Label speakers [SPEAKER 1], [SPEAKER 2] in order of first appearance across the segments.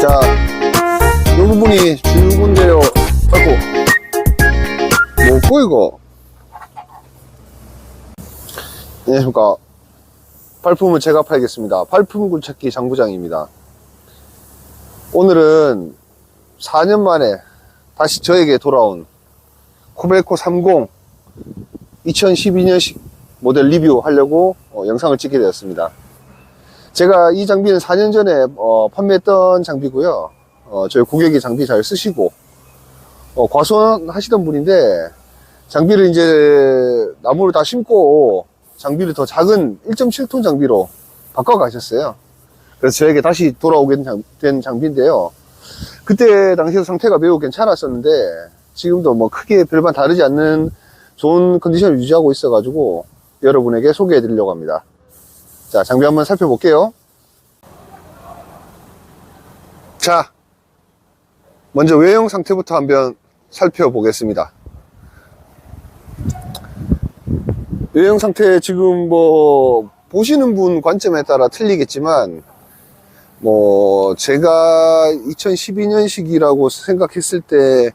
[SPEAKER 1] 자, 이 부분이 죽은데요. 아이고. 뭐고, 이거? 안녕하십니까. 발품은 제가 팔겠습니다. 발품군 찾기 장부장입니다. 오늘은 4년 만에 다시 저에게 돌아온 코벨코 30 2012년식 모델 리뷰 하려고 어, 영상을 찍게 되었습니다. 제가 이 장비는 4년 전에 어, 판매했던 장비고요. 어, 저희 고객이 장비 잘 쓰시고 어, 과수원 하시던 분인데 장비를 이제 나무를 다 심고 장비를 더 작은 1.7톤 장비로 바꿔 가셨어요. 그래서 저에게 다시 돌아오게 된, 장비인데요. 그때 당시에 상태가 매우 괜찮았었는데 지금도 뭐 크게 별반 다르지 않는 좋은 컨디션을 유지하고 있어 가지고 여러분에게 소개해 드리려고 합니다. 자, 장비 한번 살펴볼게요. 자, 먼저 외형 상태부터 한번 살펴보겠습니다. 외형 상태 지금 뭐 보시는 분 관점에 따라 틀리겠지만 뭐 제가 2012년식이라고 생각했을 때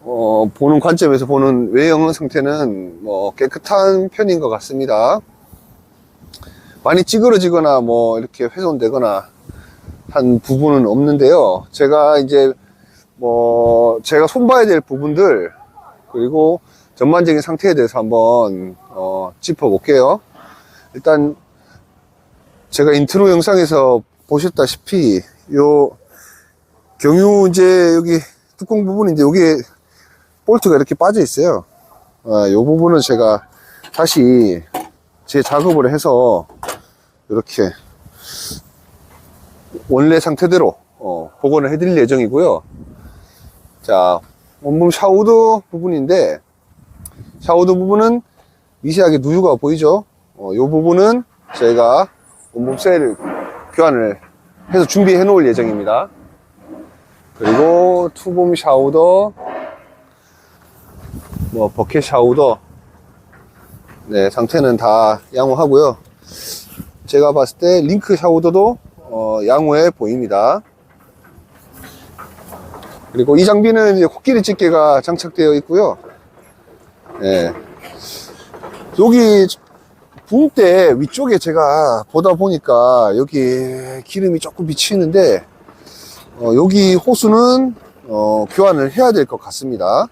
[SPEAKER 1] 어, 보는 관점에서 보는 외형 상태는 뭐 깨끗한 편인 것 같습니다. 많이 찌그러지거나 뭐 이렇게 훼손되거나 한 부분은 없는데요. 제가 이제 뭐 제가 손봐야 될 부분들 그리고 전반적인 상태에 대해서 한번 어, 짚어볼게요. 일단 제가 인트로 영상에서 보셨다시피 요 경유 이제 여기 뚜껑 부분인데 여기에 볼트가 이렇게 빠져 있어요. 아, 요 부분은 제가 다시 제 작업을 해서 이렇게 원래 상태대로 어, 복원을 해드릴 예정이고요. 자, 원룸 샤우더 부분인데 샤우더 부분은 미세하게 누유가 보이죠? 어, 요 부분은 저희가 원룸 셀을 교환을 해서 준비해 놓을 예정입니다. 그리고 투봄 샤우더 뭐 버켓 샤우더 네 상태는 다 양호하고요 제가 봤을 때 링크 샤우더도 어, 양호해 보입니다 그리고 이 장비는 이제 코끼리 집게가 장착되어 있고요 네. 여기 붕때 위쪽에 제가 보다 보니까 여기 기름이 조금 비치는데 어, 여기 호수는 어, 교환을 해야 될 것 같습니다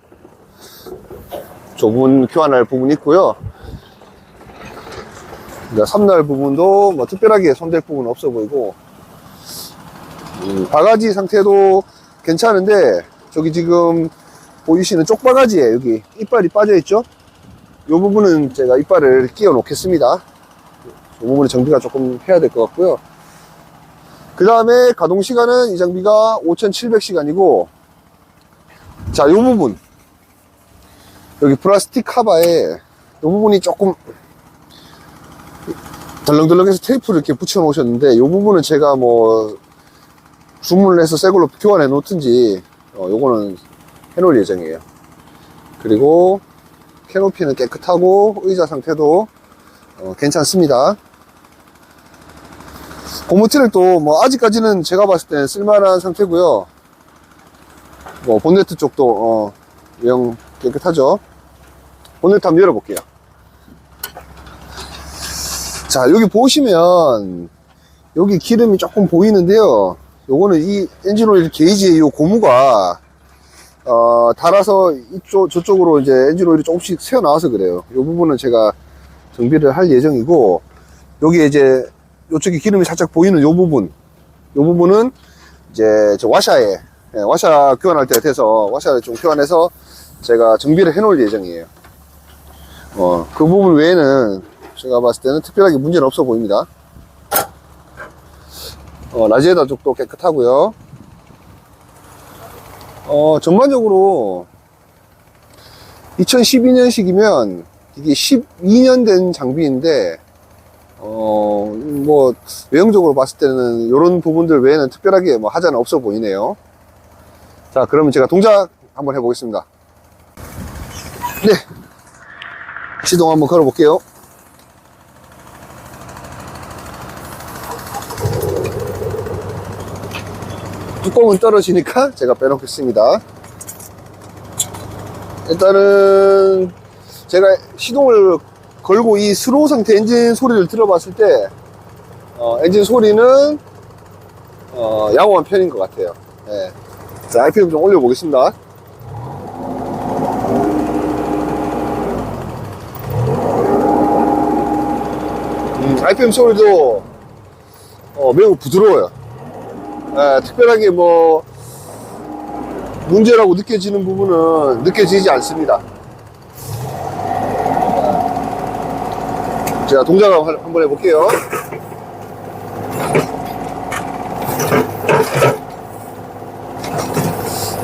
[SPEAKER 1] 좁은 교환할 부분이 있고요. 그러니까 삼날 부분도 뭐 특별하게 손댈 부분은 없어 보이고 음, 바가지 상태도 괜찮은데 저기 지금 보이시는 쪽바가지에 여기 이빨이 빠져 있죠? 이 부분은 제가 이빨을 끼워 놓겠습니다. 이 부분은 정비가 조금 해야 될 것 같고요. 그 다음에 가동 시간은 이 장비가 5,700시간이고 자, 이 부분 여기 플라스틱 카바에 이 부분이 조금 덜렁덜렁해서 테이프를 이렇게 붙여 놓으셨는데 이 부분은 제가 뭐 주문을 해서 새 걸로 교환해 놓든지 어, 요거는 해 놓을 예정이에요. 그리고 캐노피는 깨끗하고 의자 상태도 어, 괜찮습니다. 고무트를 또뭐 아직까지는 제가 봤을 때는 쓸만한 상태고요. 뭐 본네트 쪽도 어, 영 깨끗하죠. 본네트 한번 열어볼게요 자 여기 보시면 여기 기름이 조금 보이는데요. 요거는 이 엔진오일 게이지의 이 고무가 어, 달아서 이쪽 저쪽으로 이제 엔진오일이 조금씩 새어 나와서 그래요. 이 부분은 제가 정비를 할 예정이고 여기 이제 이쪽에 기름이 살짝 보이는 이 부분 이 부분은 이제 저 와샤에 예, 와샤 교환할 때 돼서 와샤를 좀 교환해서 제가 정비를 해 놓을 예정이에요. 어, 그 부분 외에는 제가 봤을 때는 특별하게 문제는 없어 보입니다. 어, 라지에다 쪽도 깨끗하고요. 어, 전반적으로 2012년식이면 이게 12년 된 장비인데 어, 뭐 외형적으로 봤을 때는 이런 부분들 외에는 특별하게 뭐 하자는 없어 보이네요. 자 그러면 제가 동작 한번 해보겠습니다. 네. 시동 한번 걸어 볼게요 뚜껑은 떨어지니까 제가 빼놓겠습니다. 일단은 제가 시동을 걸고 이 스로우 상태 엔진 소리를 들어봤을 때 어, 엔진 소리는 어, 양호한 편인 것 같아요. 예. 자, RPM 좀 올려보겠습니다. 음, RPM 소리도 어, 매우 부드러워요. 예, 특별하게 뭐 문제라고 느껴지는 부분은 느껴지지 않습니다. 자, 제가 동작을 한- 한번 해볼게요.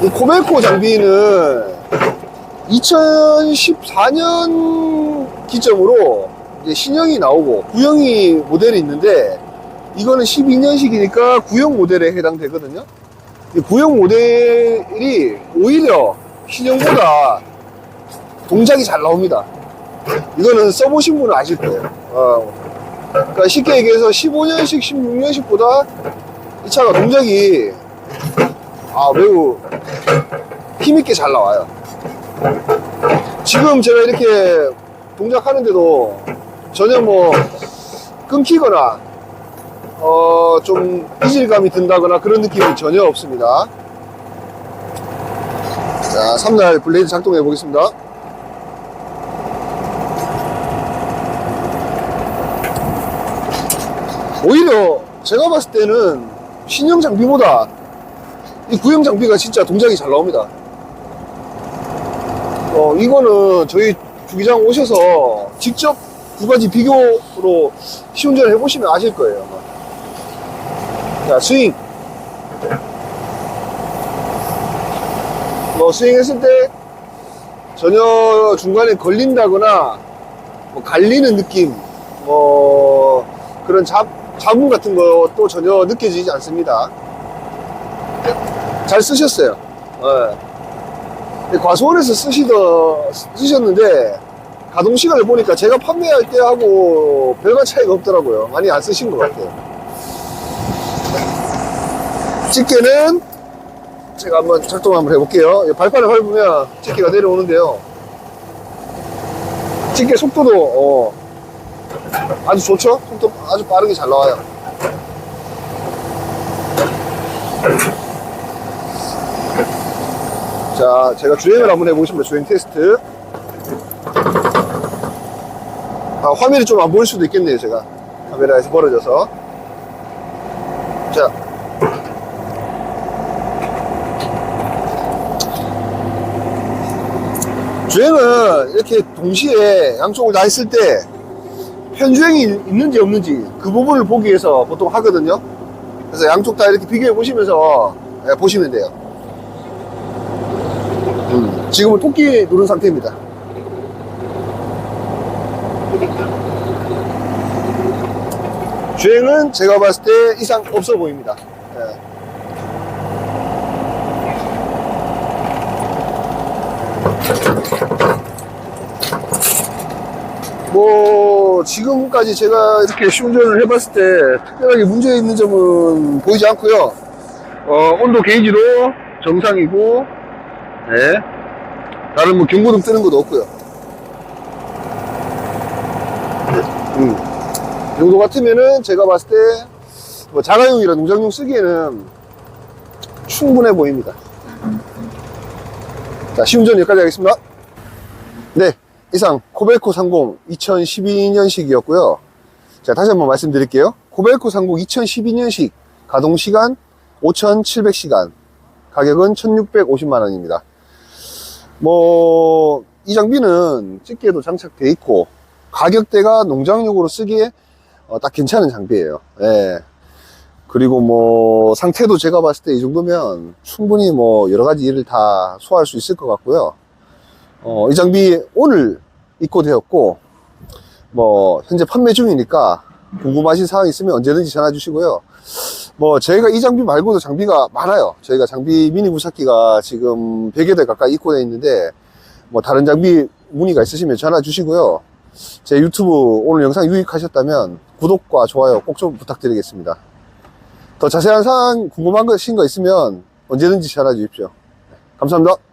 [SPEAKER 1] 이 코메코 장비는 2014년 기점으로 신형이 나오고 구형이 모델이 있는데 이거는 12년식이니까 구형 모델에 해당되거든요. 이 구형 모델이 오히려 신형보다 동작이 잘 나옵니다. 이거는 써보신 분은 아실 거예요. 어. 그러니까 쉽게 얘기해서 15년식, 16년식보다 이 차가 동작이 아, 매우 힘있게 잘 나와요. 지금 제가 이렇게 동작하는데도 전혀 뭐 끊기거나 어, 좀 이질감이 든다거나 그런 느낌이 전혀 없습니다. 자, 3날 블레이드 작동해 보겠습니다. 오히려 제가 봤을 때는 신형 장비보다 이 구형 장비가 진짜 동작이 잘 나옵니다. 어, 이거는 저희 주기장 오셔서 직접 두 가지 비교로 시운전을 해보시면 아실 거예요. 아마. 자, 스윙. 뭐, 스윙 했을 때 전혀 중간에 걸린다거나 뭐 갈리는 느낌, 뭐, 그런 잡, 잡음 같은 것도 전혀 느껴지지 않습니다. 잘 쓰셨어요. 예. 근데 과수원에서 쓰시더, 쓰셨는데, 가동 시간을 보니까 제가 판매할 때하고 별반 차이가 없더라고요. 많이 안 쓰신 것 같아요. 집게는 제가 한번 작동 한번 해볼게요. 이 발판을 밟으면 집게가 내려오는데요. 집게 속도도 어, 아주 좋죠? 속도 아주 빠르게 잘 나와요. 자, 제가 주행을 한번 해보겠습니다. 주행 테스트. 아, 화면이 좀 안 보일 수도 있겠네요, 제가. 카메라에서 벌어져서. 자. 주행은 이렇게 동시에 양쪽을 다 했을 때 편주행이 있는지 없는지 그 부분을 보기 위해서 보통 하거든요. 그래서 양쪽 다 이렇게 비교해 보시면서 예, 보시면 돼요. 음, 지금은 토끼 누른 상태입니다. 주행은 제가 봤을 때 이상 없어 보입니다. 예. 뭐 지금까지 제가 이렇게 시운전을 해봤을 때 특별하게 문제 있는 점은 보이지 않고요. 어, 온도 게이지도 정상이고, 네. 다른 뭐 경고등 뜨는 것도 없고요. 음. 이 정도 같으면은 제가 봤을 때 뭐 자가용이나 농장용 쓰기에는 충분해 보입니다. 자, 시운전 여기까지 하겠습니다. 네, 이상 코벨코 30 2012년식이었고요. 자, 다시 한번 말씀드릴게요. 코벨코 30 2012년식 가동 시간 5,700시간, 가격은 1,650만 원입니다. 뭐, 이 장비는 집게도 장착되어 있고, 가격대가 농장용으로 쓰기에 어, 딱 괜찮은 장비예요. 예. 그리고 뭐, 상태도 제가 봤을 때 이 정도면 충분히 뭐, 여러 가지 일을 다 소화할 수 있을 것 같고요. 어, 이 장비 오늘 입고되었고, 뭐, 현재 판매 중이니까 궁금하신 사항 있으면 언제든지 전화 주시고요. 뭐, 저희가 이 장비 말고도 장비가 많아요. 저희가 장비 미니 부사기가 지금 100여 대 가까이 입고되어 있는데, 뭐, 다른 장비 문의가 있으시면 전화 주시고요. 제 유튜브 오늘 영상 유익하셨다면 구독과 좋아요 꼭 좀 부탁드리겠습니다. 더 자세한 사항 궁금한 거신 거 있으면 언제든지 전화 주십시오. 감사합니다.